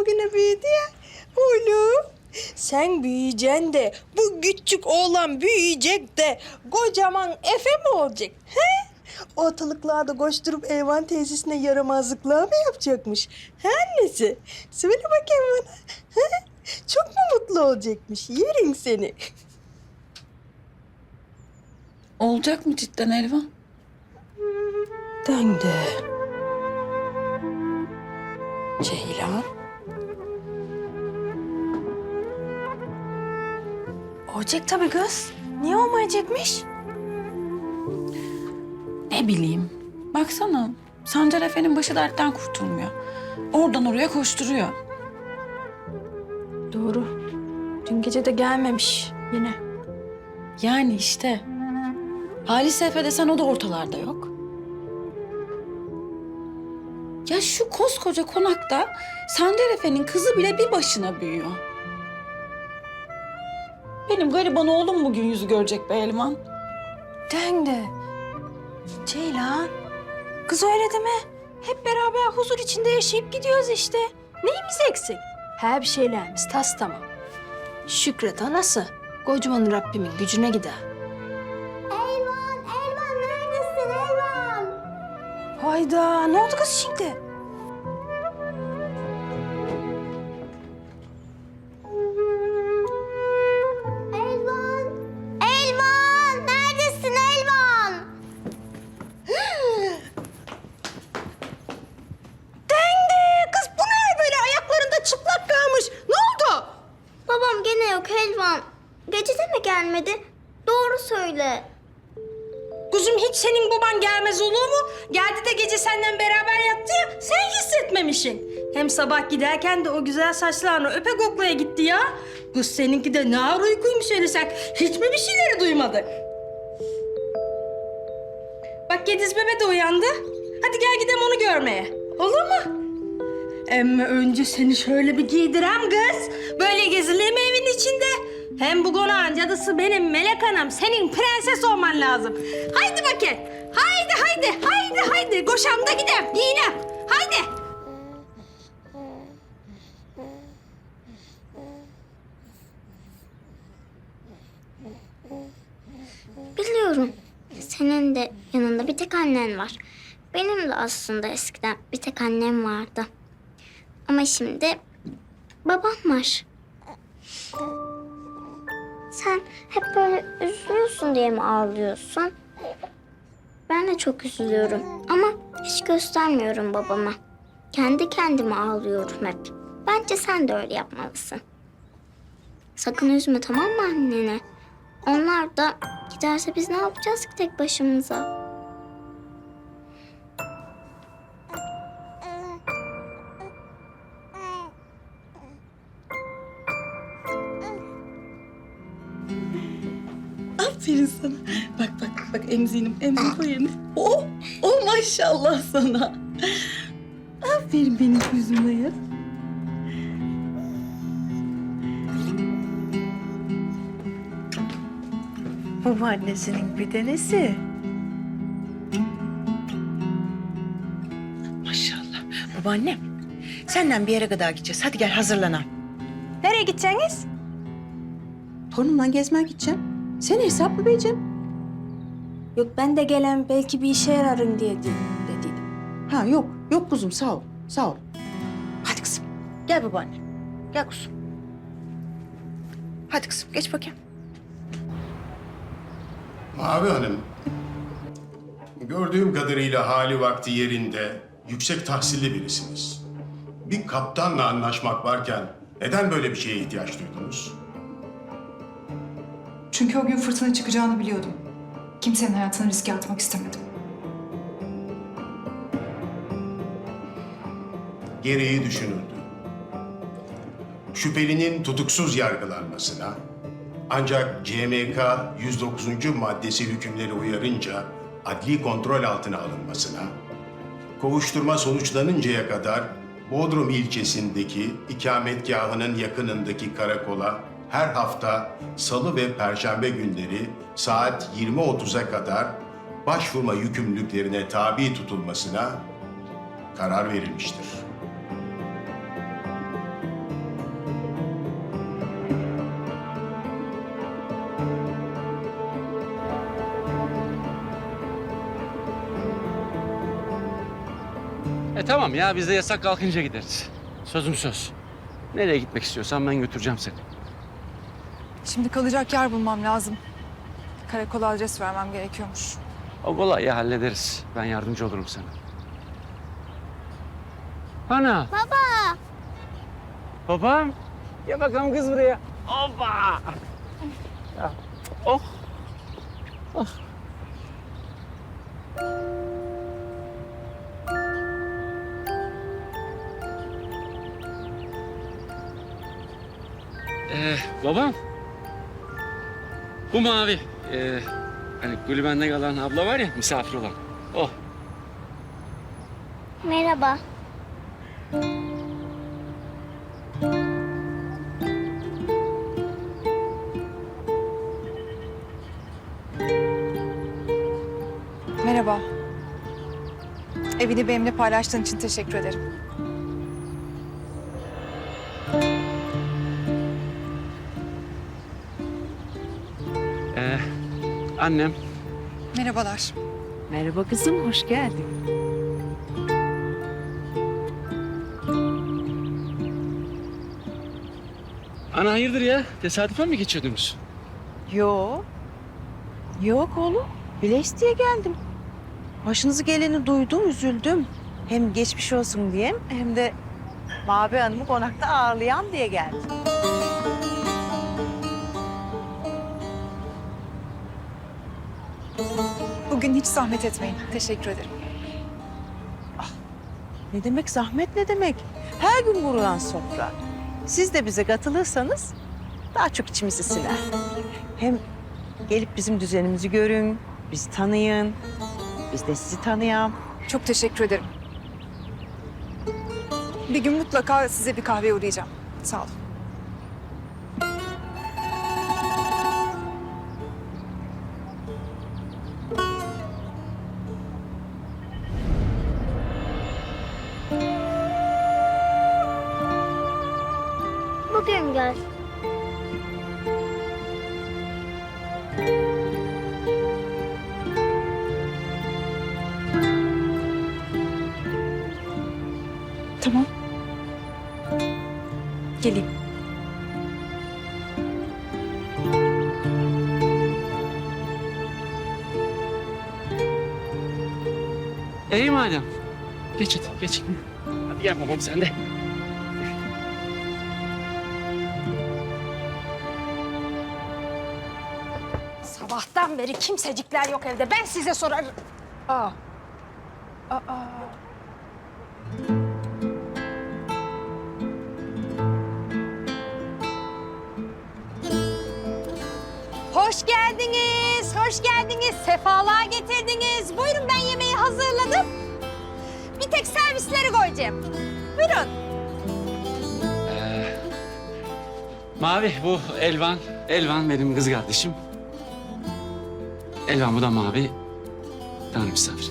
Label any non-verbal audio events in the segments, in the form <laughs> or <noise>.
bugüne büyüdü ya. Oğlum sen büyüyeceksin de bu küçük oğlan büyüyecek de kocaman Efe mi olacak? He? Ortalıklarda koşturup Eyvan teyzesine yaramazlıklar mı yapacakmış? He annesi? Söyle bakayım bana. He? Çok mu mutlu olacakmış? Yerin seni. Olacak mı cidden Elvan? Döndü. Ceylan. Olacak tabii kız. Niye olmayacakmış? Ne bileyim. Baksana Sancar Efe'nin başı dertten kurtulmuyor. Oradan oraya koşturuyor. Doğru. Dün gece de gelmemiş yine. Yani işte. Halis Efe desen o da ortalarda yok. Ya şu koskoca konakta Sancar Efe'nin kızı bile bir başına büyüyor. Benim gariban oğlum bugün yüzü görecek be Elvan. Döndü. Ceylan. Kız öyle deme. Hep beraber huzur içinde yaşayıp gidiyoruz işte. Neyimiz eksik? Her bir şeylerimiz tas tamam. Şükret anası. Kocaman Rabbimin gücüne gider. Elvan, Elvan neredesin Elvan? Hayda ne oldu kız şimdi? Giderken de o güzel saçlarını öpe koklaya gitti ya. Kız seninki de ne ağır uykuymuş öyle sen. Hiç mi bir şeyleri duymadın? Bak Gediz bebe de uyandı. Hadi gel gidelim onu görmeye. Olur mu? Emme önce seni şöyle bir giydirem kız. Böyle gezilir mi evin içinde? Hem bu konağın cadısı benim Melek Hanım. Senin prenses olman lazım. Haydi bakayım. Haydi haydi haydi haydi. Koşamda gidelim. Giyinem. Haydi. Biliyorum. Senin de yanında bir tek annen var. Benim de aslında eskiden bir tek annem vardı. Ama şimdi babam var. Sen hep böyle üzülüyorsun diye mi ağlıyorsun? Ben de çok üzülüyorum ama hiç göstermiyorum babama. Kendi kendime ağlıyorum hep. Bence sen de öyle yapmalısın. Sakın üzme tamam mı annene? Onlar da giderse biz ne yapacağız ki tek başımıza? Aferin sana. Bak bak bak emziğim emzik o yerine. Oh, oh maşallah sana. Aferin benim yüzüme ya. Babaannesinin bir denesi. Maşallah. Babaannem, senden bir yere kadar gideceğiz. Hadi gel hazırlanalım. Nereye gideceksiniz? Torunumla gezmeye gideceğim. Sen hesap mı vereceğim? Yok ben de gelen belki bir işe yararım diye dedim. dediydim. Ha yok, yok kuzum sağ ol, sağ ol. Hadi kızım, gel babaannem. Gel kuzum. Hadi kızım, geç bakayım. Mavi Hanım, gördüğüm kadarıyla hali vakti yerinde, yüksek tahsilli birisiniz. Bir kaptanla anlaşmak varken neden böyle bir şeye ihtiyaç duydunuz? Çünkü o gün fırtına çıkacağını biliyordum. Kimsenin hayatını riske atmak istemedim. Gereği düşünüldü. Şüphelinin tutuksuz yargılanmasına, ancak CMK 109. maddesi hükümleri uyarınca adli kontrol altına alınmasına, kovuşturma sonuçlanıncaya kadar Bodrum ilçesindeki ikametgahının yakınındaki karakola her hafta salı ve perşembe günleri saat 20.30'a kadar başvurma yükümlülüklerine tabi tutulmasına karar verilmiştir. Tamam ya biz de yasak kalkınca gideriz. Sözüm söz. Nereye gitmek istiyorsan ben götüreceğim seni. Şimdi kalacak yer bulmam lazım. Karakola adres vermem gerekiyormuş. O kolay ya hallederiz. Ben yardımcı olurum sana. Ana. Baba. Babam. Gel bakalım kız buraya. Hoppa. Ya, Oh. Oh. Ee, babam. Bu mavi. Ee, hani kulübende kalan abla var ya misafir olan. Oh. Merhaba. Merhaba. Evini benimle paylaştığın için teşekkür ederim. Annem. Merhabalar. Merhaba kızım, hoş geldin. Ana hayırdır ya? Tesadüfen mi geçiyordunuz? Yo. Yok oğlum. Bileş diye geldim. Başınızı geleni duydum, üzüldüm. Hem geçmiş olsun diyeyim hem de Mavi Hanım'ı konakta ağırlayan diye geldim. Bugün hiç zahmet etmeyin. Teşekkür ederim. Ne demek zahmet ne demek? Her gün kurulan sofra. Siz de bize katılırsanız daha çok içimizi siner. Hem gelip bizim düzenimizi görün, bizi tanıyın. Biz de sizi tanıyalım. Çok teşekkür ederim. Bir gün mutlaka size bir kahve uğrayacağım. Sağ olun. Bugün gel. Tamam. Geleyim. İyi madem. Geç hadi geç. Hadi gel babam sen de. Sabahtan beri kimsecikler yok evde. Ben size sorarım. Aa. Aa. Hoş geldiniz, hoş geldiniz. Sefalar getirdiniz. Buyurun ben yemeği hazırladım. Bir tek servisleri koyacağım. Buyurun. Ee, Mavi bu Elvan. Elvan benim kız kardeşim. Elvan bu da Mavi. Tanrı misafir.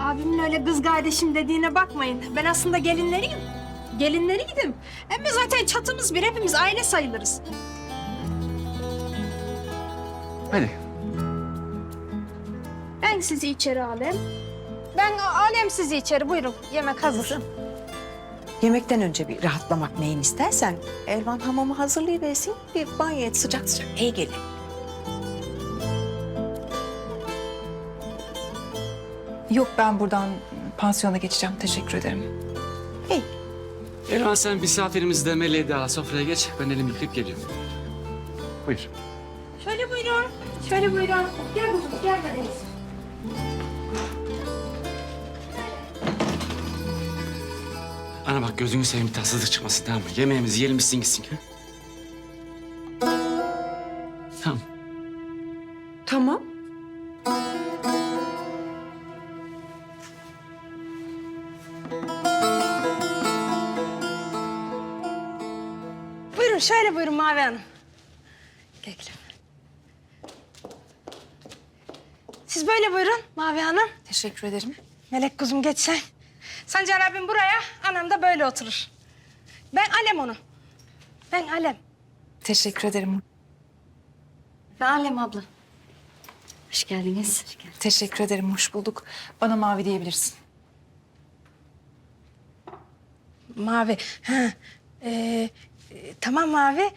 Abimin öyle kız kardeşim dediğine bakmayın. Ben aslında gelinleriyim. Gelinleri gidim. Ama zaten çatımız bir, hepimiz aile sayılırız. Hadi. Ben sizi içeri alayım. Ben alem sizi içeri. Buyurun. Yemek hazır. Yemekten önce bir rahatlamak neyin istersen Elvan hamamı hazırlayıversin. Bir banyo et sıcak sıcak. İyi gelir. Yok ben buradan pansiyona geçeceğim. Teşekkür ederim. Elvan sen misafirimizi de al sofraya geç. Ben elimi yıkayıp geliyorum. Buyur. Şöyle buyurun. Şöyle buyurun. Gel kuzum, gel Deniz. Ana bak gözünü seveyim bir tatsızlık çıkmasın tamam mı? Yemeğimizi yiyelim bitsin gitsin. ha? Mavi Hanım. Gel gel. Siz böyle buyurun Mavi Hanım. Teşekkür ederim. Melek kuzum geç sen. Sancar abim buraya, anam da böyle oturur. Ben Alem onu. Ben Alem. Teşekkür ederim. Ben Alem abla. Hoş geldiniz. Teşekkür ederim, hoş bulduk. Bana mavi diyebilirsin. Mavi. Ha. Ee, e, tamam Mavi.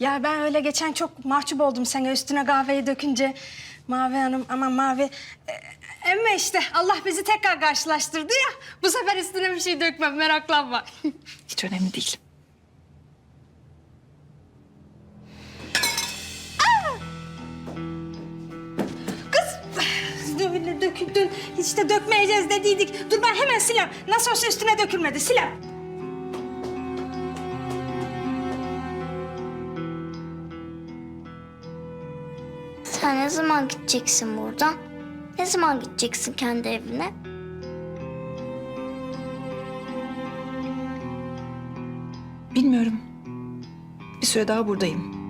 Ya ben öyle geçen çok mahcup oldum sana üstüne kahveyi dökünce. Mavi Hanım ama Mavi... E, ama işte Allah bizi tekrar karşılaştırdı ya. Bu sefer üstüne bir şey dökmem meraklanma. <laughs> Hiç önemli değil. Öyle döküldün. <sighs> Hiç de dökmeyeceğiz dediydik. Dur ben hemen silem. Nasıl olsa üstüne dökülmedi. Silem. Sen ne zaman gideceksin buradan? Ne zaman gideceksin kendi evine? Bilmiyorum. Bir süre daha buradayım.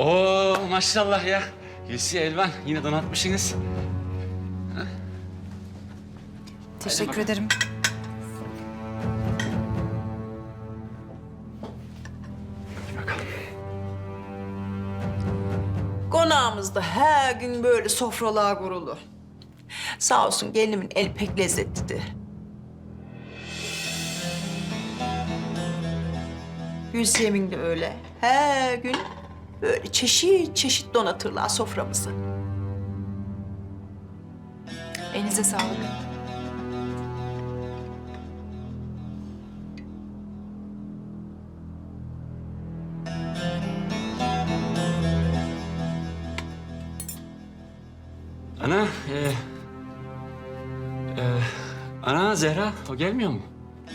Oo maşallah ya. Gülsi Elvan yine donatmışsınız. Teşekkür ederim. Konağımızda her gün böyle sofralar kurulu. Sağ olsun gelinimin eli pek lezzetliydi. Gülsiyem'in de öyle. Her gün böyle çeşit çeşit donatırlar soframızı. Elinize sağlık. Ana, e, e, ana Zehra o gelmiyor mu?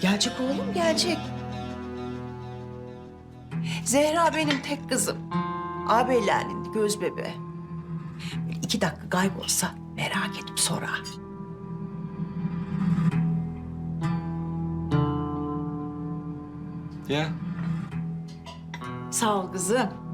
Gelecek oğlum gelecek. Zehra benim tek kızım. Ağabeylerinin göz bebeği. Böyle iki dakika kaybolsa merak edip sorar. Ya Sağ ol kızım.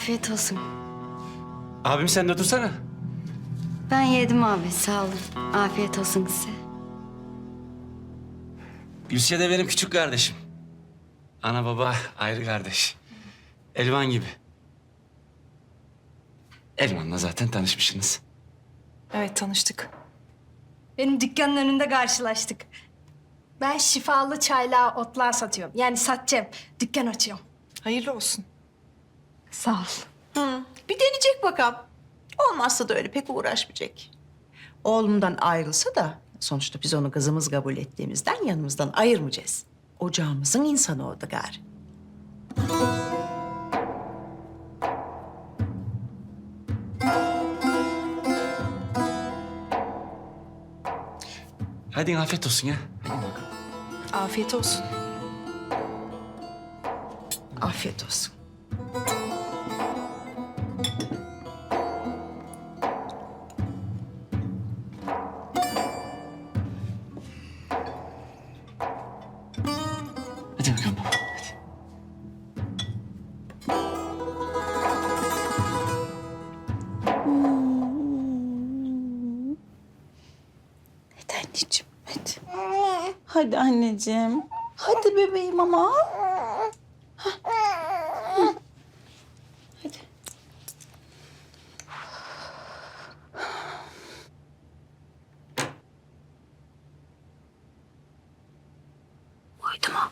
Afiyet olsun. abim sen de otursana. Ben yedim abi sağ olun. Afiyet olsun size. Gülsiye de benim küçük kardeşim. Ana baba ayrı kardeş. Elvan gibi. Elvan'la zaten tanışmışsınız. Evet tanıştık. Benim dükkanın önünde karşılaştık. Ben şifalı çayla otlar satıyorum. Yani satacağım. Dükkan açıyorum. Hayırlı olsun. Sağ ol. Hı, bir deneyecek bakalım. Olmazsa da öyle pek uğraşmayacak. Oğlumdan ayrılsa da sonuçta biz onu kızımız kabul ettiğimizden yanımızdan ayırmayacağız. Ocağımızın insanı oldu gari. Hadi afiyet olsun ya. Hadi bakalım. Afiyet olsun. Afiyet olsun. Anneciğim. Hadi bebeğim ama. Hah. Hadi. Uyudu mu?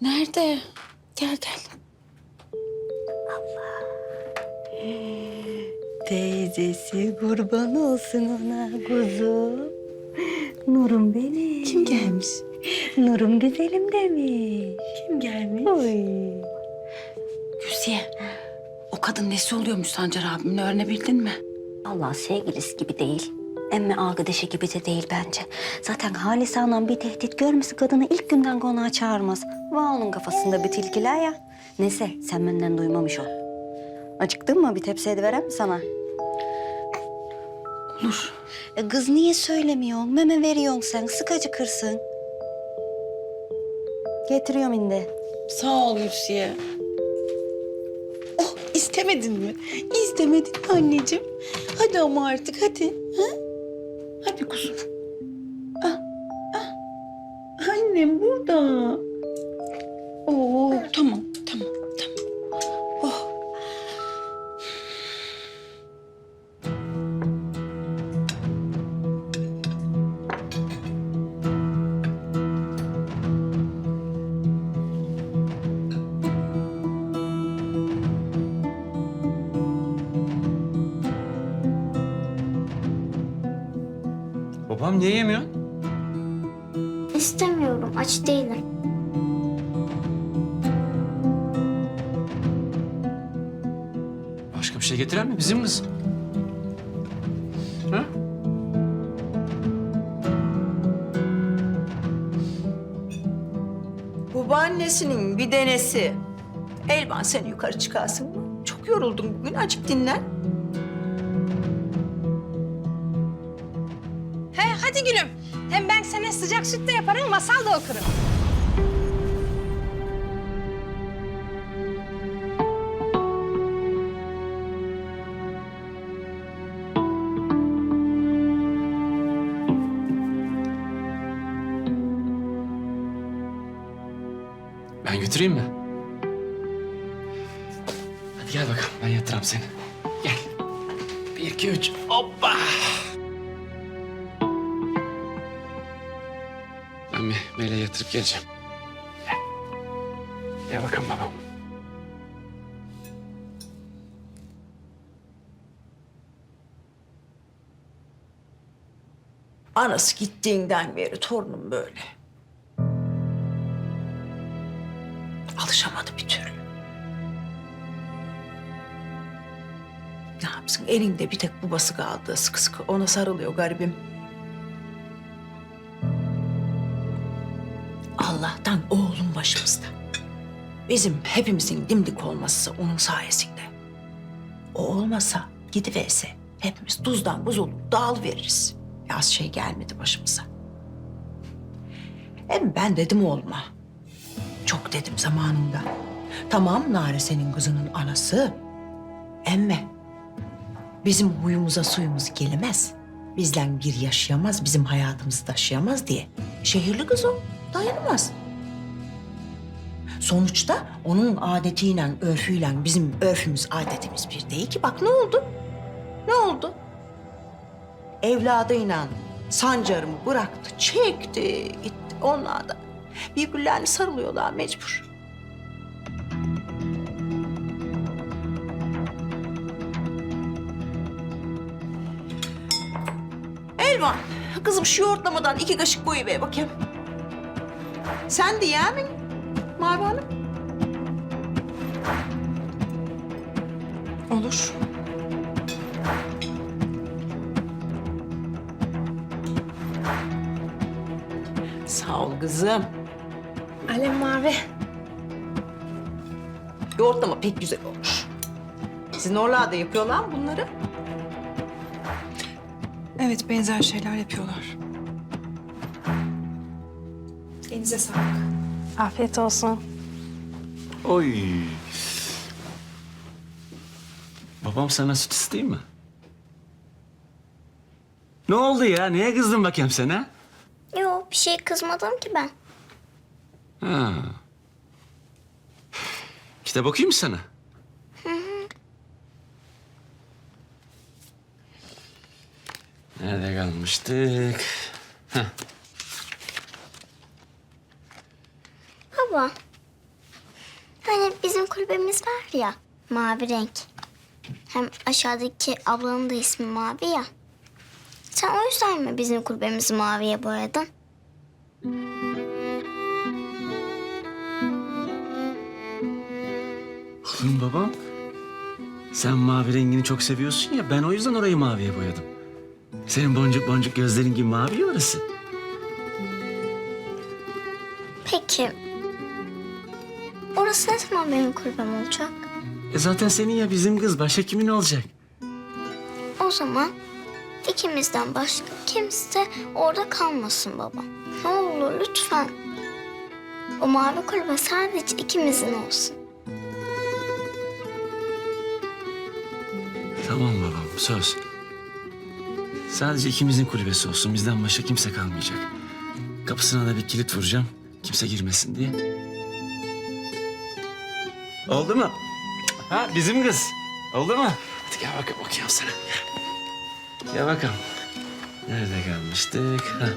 Nerede? Gel gel. Teyzesi kurban olsun ona kuzum. Nurum benim. Kim gelmiş? Nurum güzelim demiş. Kim gelmiş? Oy. Gülsiye. O kadın nesi oluyormuş Sancar abimin öğrenebildin mi? Allah sevgilisi gibi değil. Emme arkadaşı gibi de değil bence. Zaten Halis Hanım bir tehdit görmesi kadını ilk günden konağa çağırmaz. Var onun kafasında bir tilkiler ya. Neyse sen benden duymamış ol. Acıktın mı? Bir tepsi ediverem mi sana? Olur. E, kız niye söylemiyorsun? Meme veriyorsun sen. Sık acıkırsın. Getiriyorum indi. Sağ ol Gülsiye. Oh istemedin mi? İstemedin mi anneciğim? Hadi ama artık hadi. Ha? Hadi kuzum. Ah, ah. Annem burada. Babam niye yemiyorsun? İstemiyorum, aç değilim. Başka bir şey getiren mi? Bizim kız. Ha? Babaannesinin bir denesi. Elvan sen yukarı çıkarsın mı? Çok yoruldum bugün. Açık dinlen. He hadi gülüm. Hem ben sana sıcak süt de yaparım, masal da okurum. Ben götüreyim mi? Hadi gel bakalım ben yatırayım seni. Gel. Bir, iki, üç. Hoppa. Yatırıp geleceğim. Gel. Gel bakalım babam. Anası gittiğinden beri torunum böyle. Alışamadı bir türlü. Ne yapsın? Elinde bir tek babası kaldı. Sıkı sıkı ona sarılıyor garibim. Bizim hepimizin dimdik olması onun sayesinde. O olmasa gidiverse hepimiz tuzdan buz olup dağılıveririz. Az şey gelmedi başımıza. Hem ben dedim oğluma. Çok dedim zamanında. Tamam Nare senin kızının anası. Emme bizim huyumuza suyumuz gelemez. Bizden bir yaşayamaz, bizim hayatımızı taşıyamaz diye. Şehirli kız o, dayanamaz. Sonuçta onun adetiyle, örfüyle bizim örfümüz, adetimiz bir değil ki. Bak ne oldu? Ne oldu? Evladıyla sancarımı bıraktı, çekti, gitti. Onlar da birbirlerini sarılıyorlar mecbur. Elvan, kızım şu yoğurtlamadan iki kaşık koyu ver bakayım. Sen de yer mi Mavi Hanım? Olur. Sağ ol kızım. Alem mavi. Yoğurtlama pek güzel olmuş. Sizin oralarda yapıyorlar mı bunları? Evet benzer şeyler yapıyorlar. Elinize sağlık. Afiyet olsun. Oy. Babam sana süt isteyeyim mi? Ne oldu ya? Niye kızdın bakayım sen ha? Yok, bir şey kızmadım ki ben. Ha. Kitap okuyayım mı sana? Nerede kalmıştık? Baba, hani bizim kulübemiz var ya, mavi renk. Hem aşağıdaki ablanın da ismi mavi ya. Sen o yüzden mi bizim kulübemizi maviye boyadın? Oğlum babam. Sen mavi rengini çok seviyorsun ya ben o yüzden orayı maviye boyadım. Senin boncuk boncuk gözlerin gibi mavi ya orası. Peki. Orası ne zaman benim kulübem olacak? E zaten senin ya bizim kız başka kimin olacak? O zaman ikimizden başka kimse orada kalmasın baba. Ne olur lütfen. O mavi kulübe sadece ikimizin olsun. Tamam babam söz. Sadece ikimizin kulübesi olsun bizden başka kimse kalmayacak. Kapısına da bir kilit vuracağım kimse girmesin diye. Oldu mu? Ha bizim kız. Oldu mu? Hadi gel bakalım okuyayım sana. Gel. Gel bakalım. Nerede kalmıştık? Ha.